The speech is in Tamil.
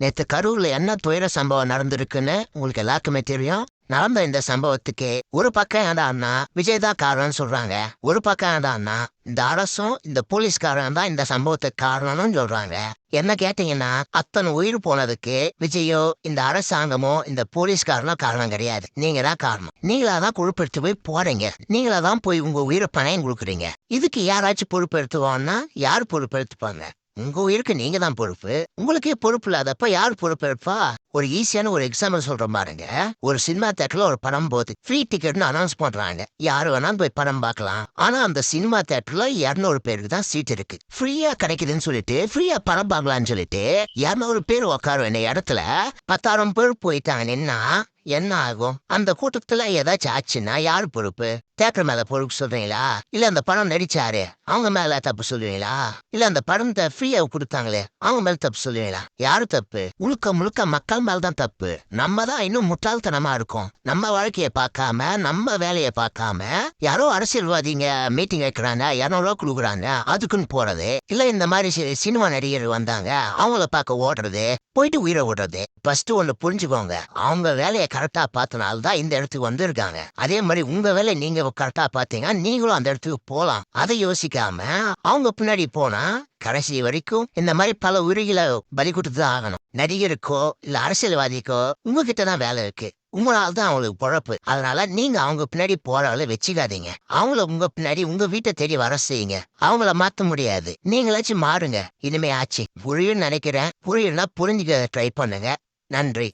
நேற்று கரூர்ல என்ன துயர சம்பவம் நடந்திருக்குன்னு உங்களுக்கு எல்லாருக்குமே தெரியும். நடந்த இந்த சம்பவத்துக்கு ஒரு பக்கம் ஏதான்னா விஜய் தான் காரணம்னு சொல்றாங்க. ஒரு பக்கம் ஏதான்னா இந்த அரசும் இந்த போலீஸ்காரன் தான் இந்த சம்பவத்துக்கு காரணம்னு சொல்றாங்க. என்ன கேட்டீங்கன்னா அத்தனை உயிர் போனதுக்கு விஜயோ இந்த அரசாங்கமோ இந்த போலீஸ்காரனோ காரணம் கிடையாது. நீங்க தான் காரணம். நீங்களா தான் பொறுப்பெடுத்து போய் போறீங்க. நீங்களா தான் போய் உங்க உயிரை பணையம் கொடுக்குறீங்க. இதுக்கு யாராச்சும் பொறுப்பெடுத்துவோம்னா யார் பொறுப்பெடுத்துப்பாங்க? உங்க உயிருக்கு நீங்க தான் பொறுப்பு. உங்களுக்கே பொறுப்பு இல்லாதப்ப யார் பொறுப்பு எடுப்பா? ஒரு ஈஸியான ஒரு எக்ஸாம்பிள் சொல்ற பாருங்க. ஒரு சினிமா தேட்டர்ல ஒரு படம் போகுது ஃப்ரீ டிக்கெட்னு அனௌன்ஸ் பண்றாங்க. யாரு வேணாலும் போய் படம் பார்க்கலாம். ஆனா அந்த சினிமா தேட்டர்ல இருநூறு பேருக்கு தான் சீட் இருக்கு. ஃப்ரீயா கிடைக்குதுன்னு சொல்லிட்டு ஃப்ரீயா படம் பார்க்கலாம்னு சொல்லிட்டு இருநூறு பேர் உட்கார வேண்டிய இடத்துல. பத்தாயிரம் பேர் போயிட்டாங்கன்னா என்ன ஆகும்? அந்த கூட்டத்துல ஏதாச்சும் ஆச்சுன்னா யாரு பொறுப்பு? தேட்டர் மேல பொறுப்பு சொல்றீங்களா? இல்ல அந்த படம் நடிச்சாரு அவங்க மேல தப்பு சொல்லுவீங்களா இல்ல அந்த படத்தை ஃப்ரீயா கொடுத்தாங்களே அவங்க மேல தப்பு சொல்லுவீங்களா யாரு தப்பு? முழுக்க முழுக்க மக்கள் மேல்தான் தப்பு. நம்ம தான் இன்னும் முட்டாள்தனமா இருக்கோம். நம்ம வாழ்க்கைய பார்க்காம நம்ம வேலைய பார்க்காம யாரோ அரசியல்வாதிங்க மீட்டிங் வைக்கிறாங்க இரநூறுவா கொடுக்குறாங்க அதுக்குன்னு போறது. இல்ல இந்த மாதிரி சினிமா நடிகர் வந்தாங்க அவங்கள பார்க்க ஓடுறது போயிட்டு உயிரை விடுறது. ஃபர்ஸ்ட் ஒண்ணு புரிஞ்சுக்கோங்க. அவங்க வேலையை கரெக்டா பார்த்தனால தான் இந்த இடத்துக்கு வந்திருக்காங்க. அதே மாதிரி உங்க வேலை நீங்க கரெக்டா பார்த்தீங்கன்னா நீங்களும் அந்த இடத்துக்கு போலாம். அதை யோசிக்காம அவங்க பின்னாடி போனா கடைசி வரைக்கும் இந்த மாதிரி பல உரிகளை பலி கொடுத்து தான் ஆகணும். நடிகருக்கோ இல்ல அரசியல்வாதிக்கோ உங்ககிட்ட தான் வேலை இருக்கு. உங்களால தான் அவங்களுக்கு பொழப்பு. அதனால நீங்க அவங்க பின்னாடி போறவளை வச்சுக்காதீங்க. அவங்கள உங்க பின்னாடி உங்க வீட்டை தேடி வர செய்யுங்க. அவங்கள மாத்த முடியாது. நீங்களாச்சும் மாறுங்க. இனிமே ஆச்சு. புரியும் நினைக்கிறேன். புரியும்னா புரிஞ்சுக்க ட்ரை பண்ணுங்க. நன்றி.